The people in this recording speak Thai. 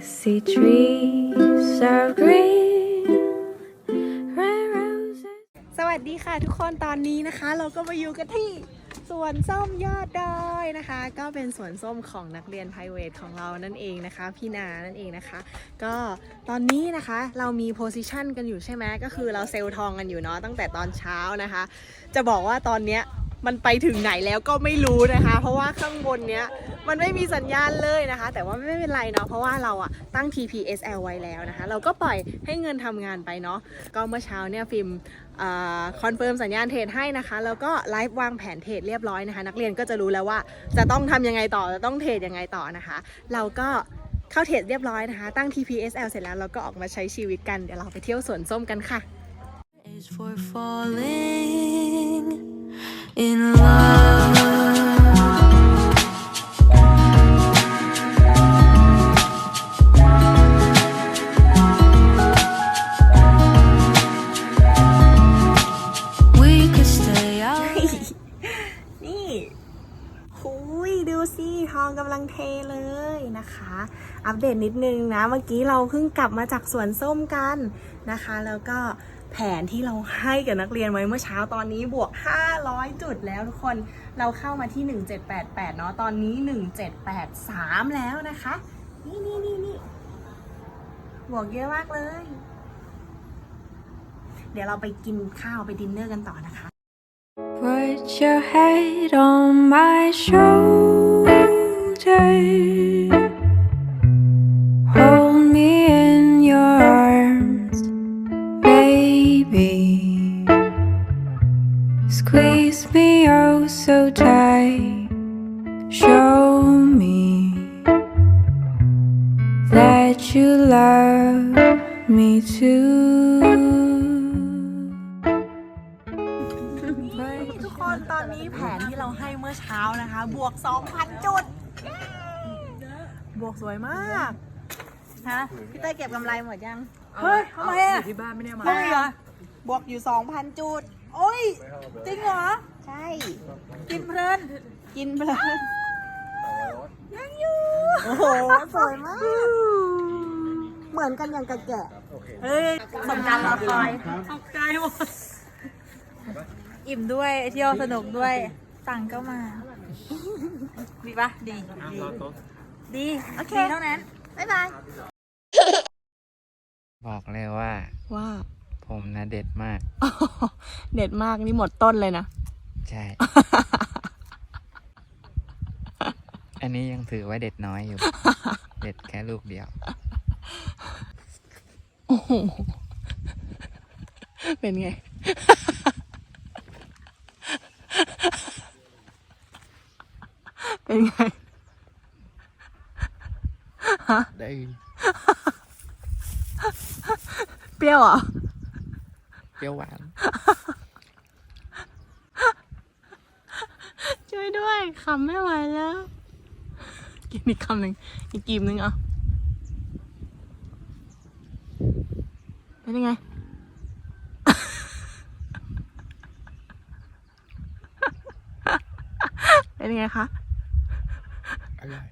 see trees are green, red roses. สวัสดีค่ะทุกคนตอนนี้นะคะ เราก็มาอยู่กันที่สวนส้มยอดดอยนะคะ ก็เป็นสวนส้มของนักเรียนไพรเวทของเรานั่นเองนะคะ พี่นานั่นเองนะคะ ก็ตอนนี้นะคะเรามีโพซิชันกันอยู่ใช่ไหมก็คือเราเซลล์ทองกันอยู่เนาะตั้งแต่ตอนเช้านะคะ จะบอกว่าตอนเนี้ย มันไปถึงไหนแล้วก็ไม่รู้นะคะ เพราะว่าข้างบนเนี้ยมันไม่มีสัญญาณเลยนะคะ แต่ว่าไม่เป็นไรเนาะเพราะว่าเราอะตั้ง TPSL ไว้แล้วนะคะ เราก็ปล่อยให้เงินทำงานไปเนาะก็เมื่อเช้าเนี่ยฟิล์มคอนเฟิร์มสัญญาณเทรดให้นะคะ แล้วก็ไลฟ์วางแผนเทรดเรียบร้อยนะคะ นักเรียนก็จะรู้แล้วว่าจะต้องทำยังไงต่อจะต้องเทรดยังไงต่อนะคะ เราก็เข้าเทรดเรียบร้อยนะคะ ตั้ง TPSL เสร็จแล้วเราก็ออกมาใช้ชีวิตกันเดี๋ยวเราไปเที่ยวสวนส้มกันค่ะ for falling in love. We could stay out. นี่ หุยดูสิ ทองกำลังเทเลยนะคะ อัปเดตนิดนึงนะ เมื่อกี้เราเพิ่งกลับมาจากสวนส้มกันนะคะ แล้วก็ แผนที่เราให้กับนักเรียนไว้เมื่อเช้าตอนนี้บวก 500 จุดแล้วทุกคนเราเข้ามาที่ 1788 เนาะตอนนี้ 1783 แล้วนะคะ นี่นี่นี่นี่บวกเยอะมากเลย เดี๋ยวเราไปกินข้าวไปดินเนอร์กันต่อนะคะ Put your head on my shoulder. Squeeze me oh so tight. Show me that you love me too. ทุกคนตอนนี้แผนที่เราให้เมื่อเช้านะคะ บวก 2,000 จุด บวกสวยมาก ฮะ พี่เต้ยเก็บกำไรหมดยัง เฮ้ยทำไมอะที่บ้านไม่ได้มา ไม่เหรอบวกอยู่2,000จุด โอ้ย จริงเหรอ ใช่ กินเพลิน กินเพลิน ยังอยู่ โอ้โห สวยมาก เหมือนกันอย่างกระแกะ เฮ้ยสมการรอคอยตกใจหมด อิ่มด้วยเที่ยวสนุกด้วย ตังค์ก็มา ดีปะดีดี ดี โอเคเท่านั้น บ๊ายบาย บอกเลยว่าว่า ผมนะเด็ดมาก เด็ดมากนี่หมดต้นเลยนะ ใช่ อันนี้ยังถือว่าเด็ดน้อยอยู่ เด็ดแค่ลูกเดียว โอ้โห เป็นไง เป็นไงได้ เปรี้ยวเหรอ เปรี้ยวหวาน ช่วยด้วยขำไม่ไหวแล้ว กินอีกคำหนึ่งอีกกีมหนึ่งเอาเป็นยังไงเป็นยังไงคะ อร่อย